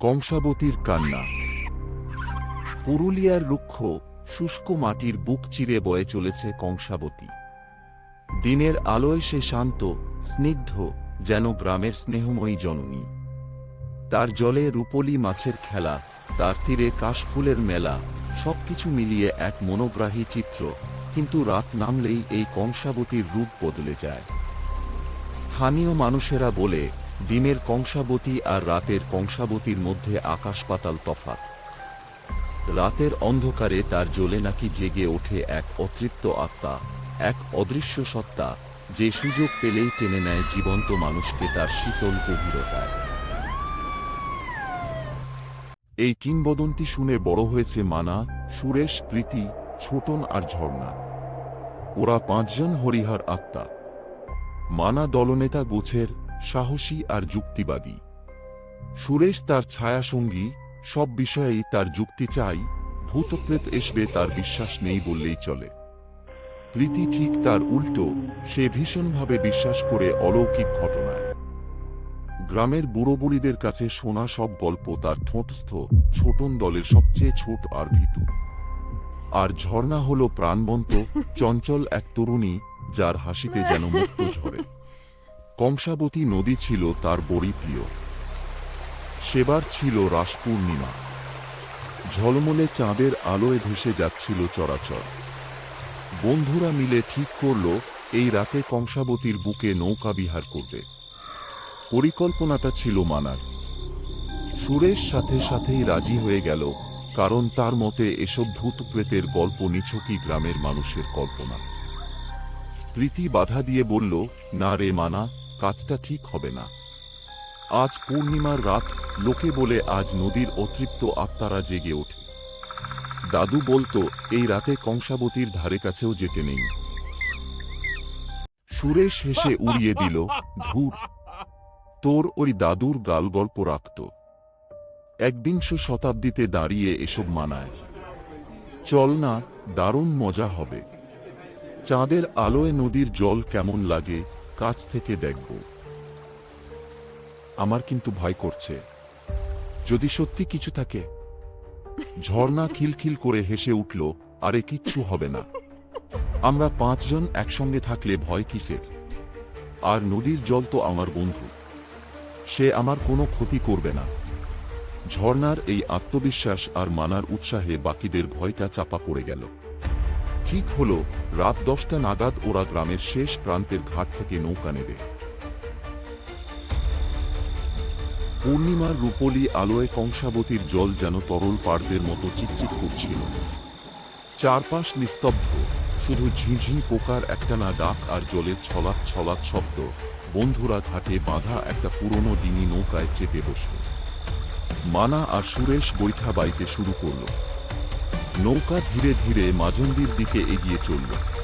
কংসাবতীর কান্না। পুরুলিয়ার রুক্ষ শুষ্ক মাটির বুক চিরে বয়ে চলেছে কংসাবতী। দিনের আলোয় সে শান্ত, স্নিগ্ধ, যেন গ্রামের স্নেহময়ী জননী। তার জলে রূপলি মাছের খেলা, তার তীরে কাশফুলের মেলা, সবকিছু মিলিয়ে এক মনোগ্রাহী চিত্র, কিন্তু রাত নামলেই এই কংসাবতীর রূপ বদলে যায়। স্থানীয় মানুষেরা বলে দিনের কংসাবতী আর রাতের কংসাবতীর মধ্যে আকাশ পাতাল তফাত রাতের অন্ধকারে তার জ্বলে নাকি জেগে ওঠে এক অতৃপ্ত আত্মা, এক অদৃশ্য সত্তা, যে সুযোগ পেলেই টেনে নেয় জীবন্ত মানুষকে তার শীতল গভীরতায়। এই কিংবদন্তি শুনে বড় হয়েছে মানা, সুরেশ, প্রীতি, ছোটন আর ঝর্ণা। ওরা পাঁচজন হরিহার আত্মা। মানা দলনেতা গোছের সাহসী আর যুক্তিবাদী। সুরেশ তার ছায়াসঙ্গী, সব বিষয়েই তার যুক্তি চাই, ভূতপ্রেত এসবে তার বিশ্বাস নেই বললেই চলে। প্রীতি ঠিক তার উল্টো, সে ভীষণভাবে বিশ্বাস করে অলৌকিক ঘটনায়। গ্রামের বুড়ো বুড়িদের কাছে শোনা সব গল্প তার ঠোঁটস্থ, ছোটন দলের সবচেয়ে ছোট আর ভীতু। আর ঝর্ণা হল প্রাণবন্ত, চঞ্চল এক তরুণী, যার হাসিতে যেন মুক্ত ঝরে। কংসাবতী নদী ছিল তার বড়ি প্রিয় সেবার ছিল রাস পূর্ণিমা। ঝলমলে চাঁদের আলোয় ভেসে যাচ্ছিল চরাচর। বন্ধুরা মিলে ঠিক করল, এই রাতে কংসাবতীর বুকে নৌকা বিহার করবে। পরিকল্পনাটা ছিল মানার। সুরেশ সাথে সাথেই রাজি হয়ে গেল, কারণ তার মতে এসব ভূত প্রেতের গল্প নিছকি গ্রামের মানুষের কল্পনা। প্রীতি বাধা দিয়ে বলল, না রে মানা কাজটা ঠিক হবে না। আজ পূর্ণিমার রাত লোকে বলে আজ নদীর অতৃপ্ত আত্মারা জেগে ওঠে। দাদু বলতো, এই রাতে কংসাবতীর ধারে কাছেও যেতে নেই। সুরেশ হেসে উড়িয়ে দিল, ধূর। তোর ওই দাদুর গাল গল্প রাখত। একবিংশ শতাব্দীতে দাঁড়িয়ে এসব মানায়। চল না, দারুণ মজা হবে। চাঁদের আলোয় নদীর জল কেমন লাগে কাছ থেকে দেখব। আমার কিন্তু ভয় করছে। যদি সত্যি কিছু থাকে, ঝর্ণা খিলখিল করে হেসে উঠল, আরে কিচ্ছু হবে না। আমরা পাঁচজন একসঙ্গে থাকলে ভয় কিসের? আর নদীর জল তো আমার বন্ধু। সে আমার কোনো ক্ষতি করবে না। ঝর্ণার এই আত্মবিশ্বাস আর মানার উৎসাহে বাকিদের ভয়টা চাপা পড়ে গেল। ঠিক হল, রাত দশটা নাগাদ ওরা গ্রামের শেষ প্রান্তের ঘাট থেকে নৌকা নেবে। পূর্ণিমার রূপলি আলোয় কংসাবতীর জল যেন তরল পাড়দের মতো চিকচিক করছিল। চারপাশ নিস্তব্ধ, শুধু ঝিঁঝি পোকার একটানা ডাক আর জলের ছলাৎ ছলাৎ শব্দ। বন্ধুরা ঘাটে বাঁধা একটা পুরনো ডিঙি নৌকায় চেপে বসল। মানা আর সুরেশ বৈঠা বাইতে শুরু করল। নৌকা ধীরে ধীরে মাজন্দির দিকে এগিয়ে চলল।